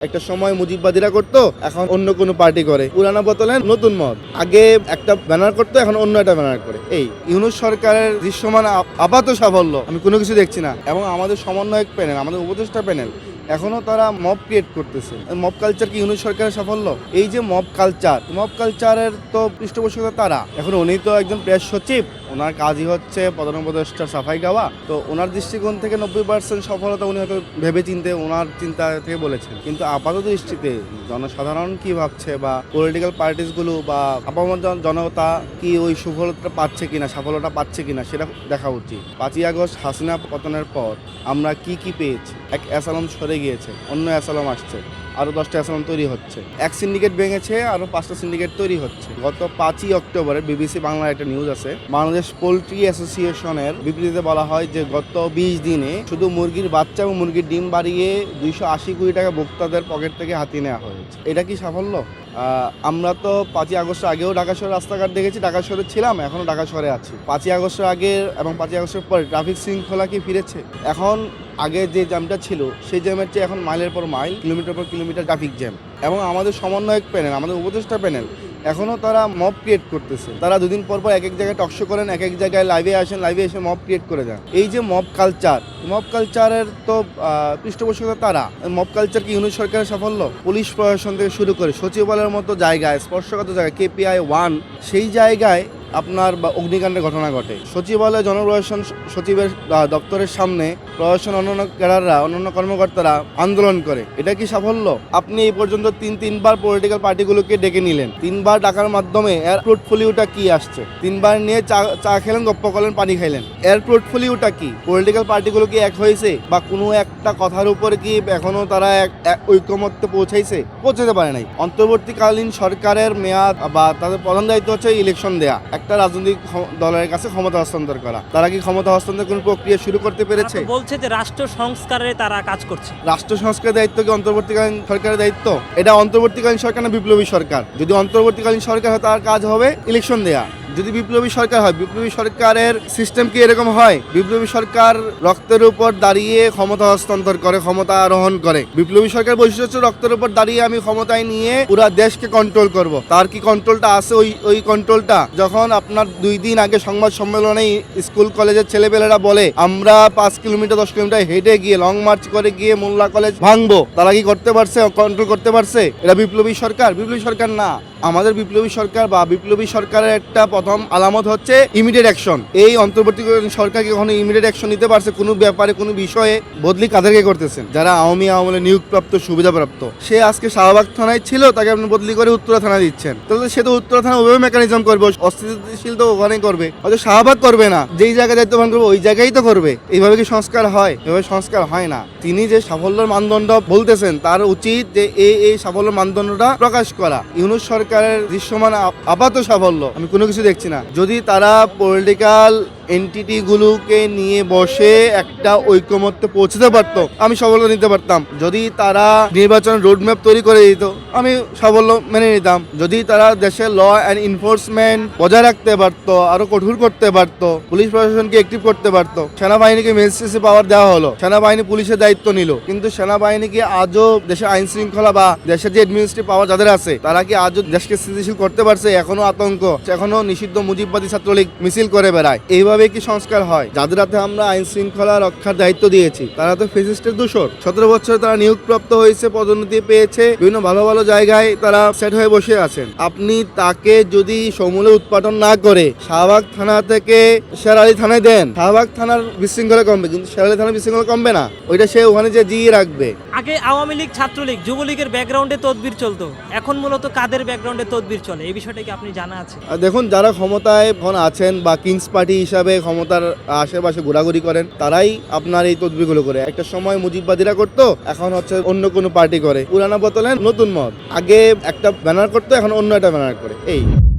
একটা সময় মুজিববাদীরা করতো, এখন অন্য কোনো পার্টি করে। পুরানা বোতলে নতুন মত। আগে একটা ব্যানার করতো, এখন অন্য একটা ব্যানার করে। এই ইউনুস সরকারের দৃশ্যমান আপ- আপাত সাফল্য আমি কোনো কিছু দেখছি না। এবং আমাদের সমন্বয়ক প্যানেল, আমাদের উপদেষ্টা প্যানেল, এখনও তারা মব ক্রিয়েট করতেছে। মব কালচার কি ইউনুস সরকারের সাফল্য? এই যে মব কালচার মব কালচারের তো পৃষ্ঠপোষকতা তারা। এখন উনি তো একজন প্রেস সচিব। ওনার কাজই হচ্ছে প্রধান উপদেষ্টার সাফাই গাওয়া। তো ওনার দৃষ্টিকোণ থেকে নব্বই পার্সেন্ট সফলতা উনি হয়তো ভেবে চিনতে ওনার চিন্তা থেকে বলেছেন। কিন্তু আপাতত দৃষ্টিতে জনসাধারণ কি ভাবছে বা পলিটিক্যাল পার্টিসগুলো বা আপামর জন- জনতা কি ওই সুফলতা পাচ্ছে কিনা সাফল্যতা পাচ্ছে কিনা সেটা দেখা উচিত। পাঁচই আগস্ট হাসিনা পতনের পর আমরা কি কি পেয়েছি? এক অ্যাসালম সরে গিয়েছে, অন্য অ্যাসালম আসছে। আরও দশটা অ্যাসালম তৈরি হচ্ছে। এক সিন্ডিকেট ভেঙেছে আরও পাঁচটা সিন্ডিকেট তৈরি হচ্ছে। গত পাঁচই অক্টোবরে বিবিসি বাংলার একটা নিউজ আছে। বাংলাদেশ পোলট্রি অ্যাসোসিয়েশনের বিবৃতিতে বলা হয় যে, গত বিশ দিনে শুধু মুরগির বাচ্চা এবং মুরগির ডিম বাড়িয়ে দুইশো আশি কোটি টাকা ভোক্তাদের পকেট থেকে হাতিয়ে নেওয়া হয়েছে। এটা কি সাফল্য? আমরা তো পাঁচই আগস্ট আগেও ঢাকা শহরে রাস্তাঘাট দেখেছি, ঢাকা শহরে ছিলাম এখনও ঢাকা শহরে আছি। পাঁচই আগস্টের আগে এবং পাঁচই আগস্টের পরে ট্রাফিক শৃঙ্খলা কি ফিরেছে? এখন আগে যে জ্যামটা ছিল, সেই জ্যামের চেয়ে এখন মাইলের পর মাইল কিলোমিটার পর কিলোমিটার ট্রাফিক জ্যাম এবং আমাদের সমন্বয়ক প্যানেল আমাদের উপদেষ্টা প্যানেল এখনও তারা মব ক্রিয়েট করতেছে। তারা দুদিন পর পর এক এক জায়গায় টকশো করেন এক এক জায়গায় লাইভে আসেন লাইভে এসে মব ক্রিয়েট করে যান এই যে মব কালচার মব কালচারের তো পৃষ্ঠপোষকতা তারা। মব কালচার কি ইউনিট সরকারের সাফল্য? পুলিশ প্রশাসন থেকে শুরু করে সচিবালয়ের মতো জায়গায়, স্পর্শগত জায়গায় কেপিআই ওয়ান সেই জায়গায় আপনার বা অগ্নিকাণ্ডের ঘটনা ঘটে। সচিবালয় জনপ্রশাসন সচিবের দপ্তরের সামনে প্রশাসন, অন্যান্য ক্যাডাররা, অন্যান্য কর্মকর্তারা আন্দোলন করে। এটা কি সাফল্য? আপনি এই পর্যন্ত তিন, তিনবার পলিটিক্যাল পার্টিগুলোকে ডেকে নিলেন। তিনবার ডাকার মাধ্যমে এর পোর্টফোলিওটা কি আসছে? তিনবার নিয়ে চা চা খেলেন, গপ্প করলেন, পানি খাইলেন। এর পোর্টফোলিওটা কি? পলিটিক্যাল পার্টিগুলো কি এক হয়েছে? বা কোনো একটা কথার উপরে কি এখনও তারা এক ঐক্যমত্যে পৌঁছাইছে? পৌঁছাতে পারে নাই। অন্তর্বর্তীকালীন সরকারের মেয়াদ বা তাদের প্রধান দায়িত্ব হচ্ছে ইলেকশন দেয়া। একটা রাজনৈতিক দলের কাছে ক্ষমতা হস্তান্তর করা। তারা কি ক্ষমতা হস্তান্তর কোনো প্রক্রিয়া শুরু করতে পেরেছে? তো যে রাষ্ট্র সংস্কারে তারা কাজ করছে। রাষ্ট্র সংস্কারের দায়িত্ব কি অন্তর্বর্তীকালীন সরকারের দায়িত্ব? এটা অন্তর্বর্তীকালীন সরকার না বিপ্লবী সরকার? যদি অন্তর্বর্তীকালীন সরকার হয়, তার কাজ হবে ইলেকশন দেয়া। যদি বিপ্লবী সরকার হয়, বিপ্লবী সরকারের সিস্টেম কি এরকম হয়? বিপ্লবী সরকার রক্তের উপর দাঁড়িয়ে ক্ষমতা হস্তান্তর করে, ক্ষমতা আরোহণ করে। বিপ্লবী সরকার বৈশিষ্ট্য হচ্ছে রক্তের উপর দাঁড়িয়ে আমি ক্ষমতায় নিয়ে পুরো দেশকে কন্ট্রোল করব। তার কি কন্ট্রোলটা আছে ওই ওই কন্ট্রোলটা যখন আপনার দুই দিন আগে সংবাদ সম্মেলনে স্কুল, কলেজের ছেলেপেলেরা বলে, আমরা পাঁচ কিলোমিটার, দশ কিলোমিটার হেঁটে গিয়ে লং মার্চ করে গিয়ে মোল্লা কলেজ ভাঙবো। তারা কি করতে পারছে? কন্ট্রোল করতে পারছে? এটা বিপ্লবী সরকার? বিপ্লবী সরকার না। আমাদের বিপ্লবী সরকার বা বিপ্লবী সরকারের একটা প্রথম আলামত হচ্ছে ইমিডিয়েট অ্যাকশন এই অন্তর্বর্তীকালীন সরকার কি কখনো ইমিডিয়েট অ্যাকশন নিতে পারছে? কোনো ব্যাপারে, কোনো বিষয়ে বদলি কাদেরকে করতেছেন? যারা আওয়ামী আমলে নিয়োগপ্রাপ্ত, সুবিধাপ্রাপ্ত, সে আজকে শাহবাগ থানায় ছিল, তাকে আপনি বদলি করে উত্তরা থানা দিচ্ছেন। তাহলে সে তো উত্তরা থানা ওইভাবে মেকানিজম করবে, অস্থিতিশীল তো ওখানেই করবে। হয়তো শাহবাগ করবে না, যেই জায়গায় দায়িত্ব পালন করবে, ওই জায়গায় তো করবে। এইভাবে কি সংস্কার হয়? এভাবে সংস্কার হয় না। তিনি যে সাফল্যের মানদণ্ড বলতেছেন, তার উচিত যে এই এই সাফল্যের মানদণ্ডটা প্রকাশ করা। ইউনুস সরকারের দৃশ্যমান আপ- আপাত সাফল্য আমি কোনো কিছু দেখছি না। যদি তারা পলিটিক্যাল এন্টিটি গুলোকে নিয়ে বসে একটা ঐক্যমত্যে পৌঁছতে পারতো, আমি সাফল্য নিতে পারতাম। যদি তারা নির্বাচনের রোডম্যাপ তৈরি করে দিত, আমি সাফল্য মেনে নিতাম। যদি তারা দেশের ল অ্যান্ড এনফোর্সমেন্ট বজায় রাখতে পারতো, আরও কঠোর করতে পারতো, পুলিশ প্রশাসনকে অ্যাক্টিভ করতে পারতো, সেনাবাহিনীকে মেজিস্ট্রেসি পাওয়ার দেওয়া হলো। সেনাবাহিনী পুলিশের দায়িত্ব নিল। কিন্তু সেনাবাহিনীকে আজও দেশের আইন শৃঙ্খলা বা দেশের যে অ্যাডমিনিস্ট্রেটিভ পাওয়ার যাদের আছে, তারা কি আজও দেশকে স্থিতিশীল করতে পারছে? এখনও আতঙ্ক। এখনও নিষিদ্ধ মুজিববাদী ছাত্রলীগ মিছিল করে বেড়ায়। এইভাবে কি সংস্কার হয়? যাদের হাতে আমরা আইন শৃঙ্খলা রক্ষার দায়িত্ব দিয়েছি তারা তো ফেসিস্টের দূষর। সতেরো বছর তারা নিয়োগপ্রাপ্ত হয়েছে পদোন্নতি পেয়েছে বিভিন্ন ভালো ভালো জায়গায় তারা সেট হয়ে বসে আছেন। আপনি তাকে যদি সমূলে উৎপাদন না করে শাহবাগ থানা থেকে শেরালি থানায় দেন শাহবাগ থানার বিশৃঙ্খলা কমবে কিন্তু শেরালি থানার বিশৃঙ্খলা কমবে না। ওইটা সে ওখানে যে জিয়ে রাখবে। আগে আওয়ামী লীগ ছাত্রলীগ যুবলীগের ব্যাকগ্রাউন্ডে তদবির চলতো। এখন মূলত কাদের ব্যাকগ্রাউন্ডে তদবির চলে? এই বিষয়টা কি আপনি জানা আছে? দেখুন যারা ক্ষমতায় এখন আছেন বা কিংস পার্টি হিসাবে ক্ষমতার আশেপাশে ঘোরাঘুরি করেন, তারাই আপনার এই তদবিগুলো করে। একটা সময় মুজিববাদীরা করতো, এখন হচ্ছে অন্য কোনো পার্টি করে। পুরানা বোতলে নতুন মত। আগে একটা ব্যানার করতো, এখন অন্য একটা ব্যানার করে। এই।